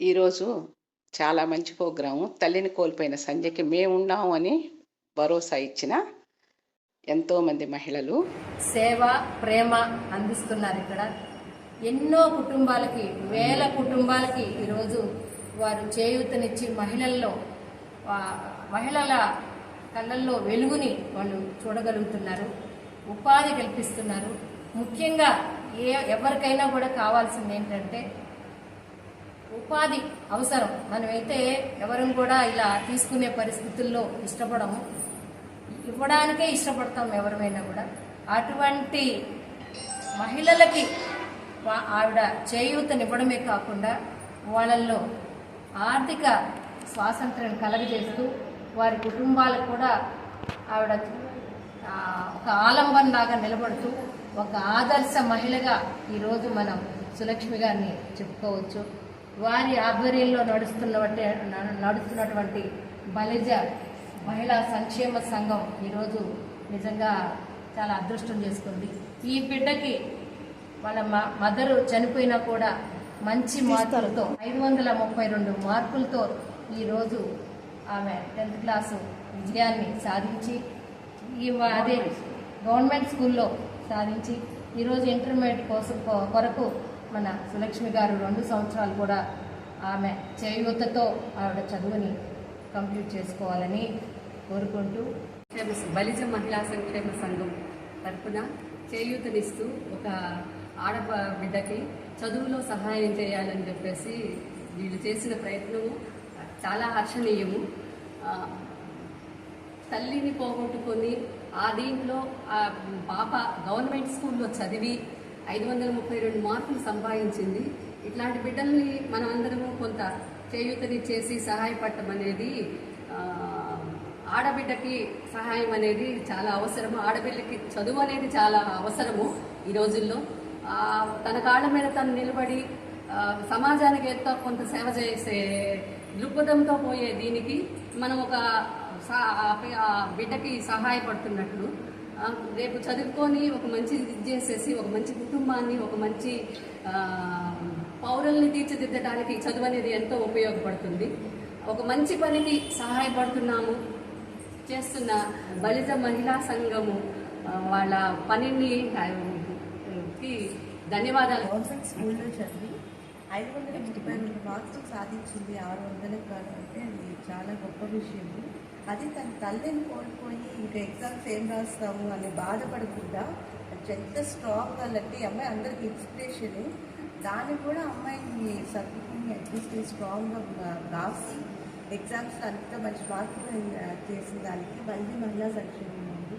ఈరోజు చాలా మంచి ప్రోగ్రాము. తల్లిని కోల్పోయిన సంధ్యకి మేమున్నాము అని భరోసా ఇచ్చిన ఎంతోమంది మహిళలు. సేవ ప్రేమ అందిస్తున్నారు ఇక్కడ. ఎన్నో కుటుంబాలకి వేల కుటుంబాలకి ఈరోజు వారు చేయూతనిచ్చి మహిళల్లో మహిళల కళ్ళల్లో వెలుగుని వాళ్ళు చూడగలుగుతున్నారు. ఉపాధి కల్పిస్తున్నారు. ముఖ్యంగా ఏ ఎవరికైనా కూడా కావాల్సింది ఏంటంటే ఉపాధి అవసరం. మనమైతే ఎవరం కూడా ఇలా తీసుకునే పరిస్థితుల్లో ఇష్టపడము. ఇవ్వడానికే ఇష్టపడతాం ఎవరిమైనా కూడా. అటువంటి మహిళలకి ఆవిడ చేయూతనివ్వడమే కాకుండా వాళ్ళల్లో ఆర్థిక స్వాతంత్ర్యం కలగజేస్తూ వారి కుటుంబాలకు కూడా ఆవిడ ఒక ఒక ఆలంబనలాగా నిలబడుతూ ఒక ఆదర్శ మహిళగా ఈరోజు మనం సులక్ష్మి గారిని చెప్పుకోవచ్చు. వారి ఆధ్వర్యంలో నడుస్తున్న నడుస్తున్నటువంటి బలిజ మహిళా సంక్షేమ సంఘం ఈరోజు నిజంగా చాలా అదృష్టం చేసుకుంది. ఈ బిడ్డకి వాళ్ళ మ- మదరు చనిపోయినా కూడా మంచి మార్కులతో ఐదు వందల ముప్పై రెండు మార్కులతో ఈరోజు ఆమె టెన్త్ క్లాసు విజయాన్ని సాధించి ఈ అదే గవర్నమెంట్ స్కూల్లో సాధించి ఈరోజు ఇంటర్మీడియట్ కోసం కొరకు మన సులక్ష్మి గారు రెండు సంవత్సరాలు కూడా ఆమె చేయూతతో ఆవిడ చదువుని కంప్లీట్ చేసుకోవాలని కోరుకుంటూ బలిజ మహిళా సంక్షేమ సంఘం తరఫున చేయూతనిస్తూ ఒక ఆడ బిడ్డకి చదువులో సహాయం చేయాలని చెప్పేసి వీళ్ళు చేసిన ప్రయత్నము చాలా హర్షణీయము. తల్లిని పోగొట్టుకొని ఆ దీంట్లో ఆ పాప గవర్నమెంట్ స్కూల్లో చదివి ఐదు వందల ముప్పై రెండు మార్కులు సంపాదించింది. ఇట్లాంటి బిడ్డల్ని మనం అందరము కొంత చేయూతనిచ్చేసి సహాయపడటం అనేది ఆడబిడ్డకి సహాయం అనేది చాలా అవసరము. ఆడబిడ్డకి చదువు అనేది చాలా అవసరము ఈ రోజుల్లో. తన కాళ్ళ మీద తను నిలబడి సమాజానికి ఎంతో కొంత సేవ చేసే దృక్పథంతో పోయే దీనికి మనం ఒక బిడ్డకి సహాయపడుతున్నట్లు రేపు చదువుకొని ఒక మంచి ఇది చేసేసి ఒక మంచి కుటుంబాన్ని ఒక మంచి పౌరుల్ని తీర్చిదిద్దడానికి చదువు అనేది ఎంతో ఉపయోగపడుతుంది. ఒక మంచి పనికి సహాయపడుతున్నాము. చేస్తున్న బలిత మహిళా సంఘము వాళ్ళ పనిని ధన్యవాదాలు. గవర్నమెంట్ స్కూల్లో చదివి ఐదు వందల ముప్పై రెండు మార్క్స్ సాధించింది. ఆరు వందలకు కాదు అంటే అది చాలా గొప్ప విషయం అది తన తల్లిని కోల్పోయి ఇంకా ఎగ్జామ్స్ ఏం రాస్తాము అని బాధపడకుండా ఎంత స్ట్రాంగ్గా అలాంటి అమ్మాయి అందరికి ఇన్స్పిరేషన్ దాన్ని కూడా అమ్మాయిని సర్దుకుని అట్లీస్ట్ స్ట్రాంగ్గా రాసి ఎగ్జామ్స్ అంత మంచి మార్కులు చేసిన దానికి మళ్ళీ మహిళా సంక్షేమం ఉంది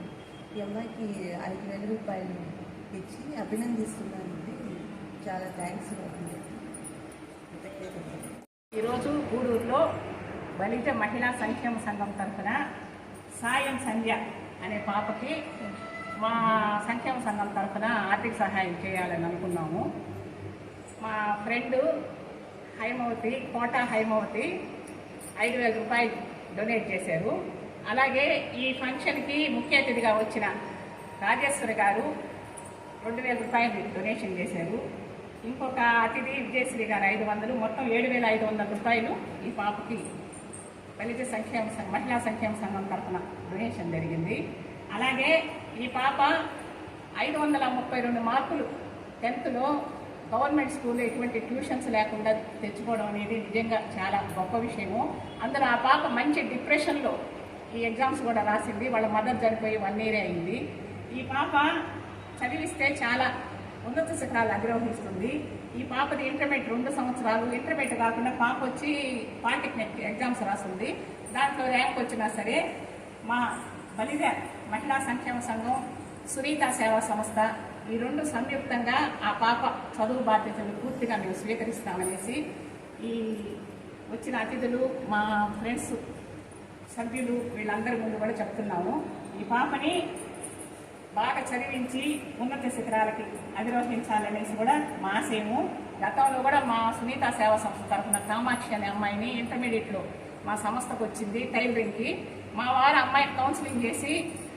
ఈ అమ్మాయికి ఐదు వేల రూపాయలు ఇచ్చి అభినందిస్తున్నానండి. చాలా థ్యాంక్స్ ఈరోజు గూడూరులో బలిజ మహిళా సంక్షేమ సంఘం తరఫున సాయం సంధ్య అనే పాపకి మా సంక్షేమ సంఘం తరఫున ఆర్థిక సహాయం చేయాలని అనుకున్నాము. మా ఫ్రెండ్ హైమవతి కోట హైమవతి ఐదు వేల రూపాయలు డొనేట్ చేశారు. అలాగే ఈ ఫంక్షన్కి ముఖ్య అతిథిగా వచ్చిన రాజేశ్వరి గారు రెండు వేల రూపాయలు డొనేషన్ చేశారు. ఇంకొక అతిథి విజయశ్రీ గారు ఐదు వందలు మొత్తం ఏడు వేల ఐదు వందల రూపాయలు ఈ పాపకి దళిత సంక్షేమ సంఘం మహిళా సంక్షేమ సంఘం తరఫున డొనేషన్ జరిగింది. అలాగే ఈ పాప ఐదు వందల ముప్పై రెండు మార్కులు టెన్త్లో గవర్నమెంట్ స్కూల్లో ఎటువంటి ట్యూషన్స్ లేకుండా తెచ్చుకోవడం అనేది నిజంగా చాలా గొప్ప విషయము. అందులో ఆ పాప మంచి డిప్రెషన్లో ఈ ఎగ్జామ్స్ కూడా రాసింది. వాళ్ళ మదర్ చనిపోయి వన్ ఇయర్ అయింది. ఈ పాప చదివిస్తే చాలా ఉన్నత శిఖరాలు అధిరోహిస్తుంది ఈ పాపది ఇంటర్మీడియట్ రెండు సంవత్సరాలు ఇంటర్మీడియట్ కాకుండా పాప వచ్చి పాలిటెక్నిక్ ఎగ్జామ్స్ రాస్తుంది. దాంట్లో ర్యాంక్ వచ్చినా సరే మా బలిజ మహిళా సంక్షేమ సంఘం సునీత సేవా సంస్థ ఈ రెండు సంయుక్తంగా ఆ పాప చదువు బాధ్యతలు పూర్తిగా మేము స్వీకరిస్తామనేసి ఈ వచ్చిన అతిథులు మా ఫ్రెండ్స్ సభ్యులు వీళ్ళందరి ముందు కూడా చెప్తున్నాము. ఈ పాపని బాగా చదివించి ఉన్నత శిఖరాలకి అధిరోహించాలనేసి కూడా మా గతంలో కూడా మా సునీత సేవా సంస్థ తరఫున కామాక్షి అనే అమ్మాయిని ఇంటర్మీడియట్లో మా సంస్థకు వచ్చింది టైలరింగ్కి మా వారు అమ్మాయిని కౌన్సిలింగ్ చేసి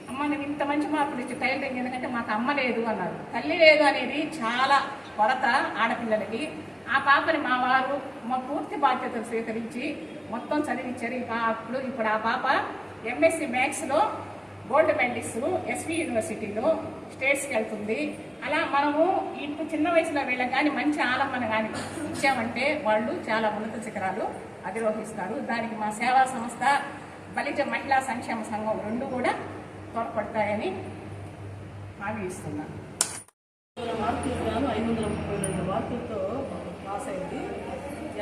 అమ్మ నేను ఇంత మంచి మార్కులు ఇచ్చి టైలరింగ్ ఎందుకంటే మాకు అమ్మ లేదు అన్నారు. తల్లి లేదు అనేది చాలా కొరత ఆడపిల్లలకి. ఆ పాపని మా వారు మా పూర్తి బాధ్యతలు స్వీకరించి మొత్తం చదివించారు. ఇక అప్పుడు ఇప్పుడు ఆ పాప ఎంఎస్సి మ్యాథ్స్లో గోల్డ్ మెడలిస్ట్ ఎస్వి యూనివర్సిటీలో స్టేట్స్కి వెళ్తుంది. అలా మనము ఇప్పుడు చిన్న వయసులో వీళ్ళకి కానీ మంచి ఆలంబన కానీ ఇచ్చామంటే వాళ్ళు చాలా ఉన్నత శిఖరాలు అధిరోహిస్తారు. దానికి మా సేవా సంస్థ బలిజ మహిళా సంక్షేమ సంఘం రెండు కూడా తోడ్పడతాయని హామీ ఇస్తున్నాను ఐదు వందల ముప్పై రెండు మార్కులతో పాస్ అయింది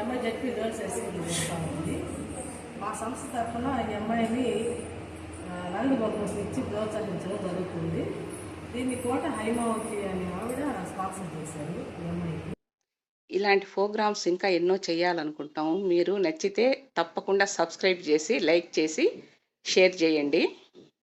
ఎంఐ జడ్పీ గర్ల్స్ ఎస్సీ మా సంస్థ తరఫున ఈ అమ్మాయిని రంగు నలుగు ఇచ్చి ప్రోత్సహించడం జరుగుతుంది. దీన్ని కోట హైమావతి అనే ఆవిడ స్పాన్సర్ చేశారు అమ్మాయికి. ఇలాంటి ప్రోగ్రామ్స్ ఇంకా ఎన్నో చేయాలనుకుంటాము మీరు నచ్చితే తప్పకుండా సబ్స్క్రైబ్ చేసి లైక్ చేసి షేర్ చేయండి.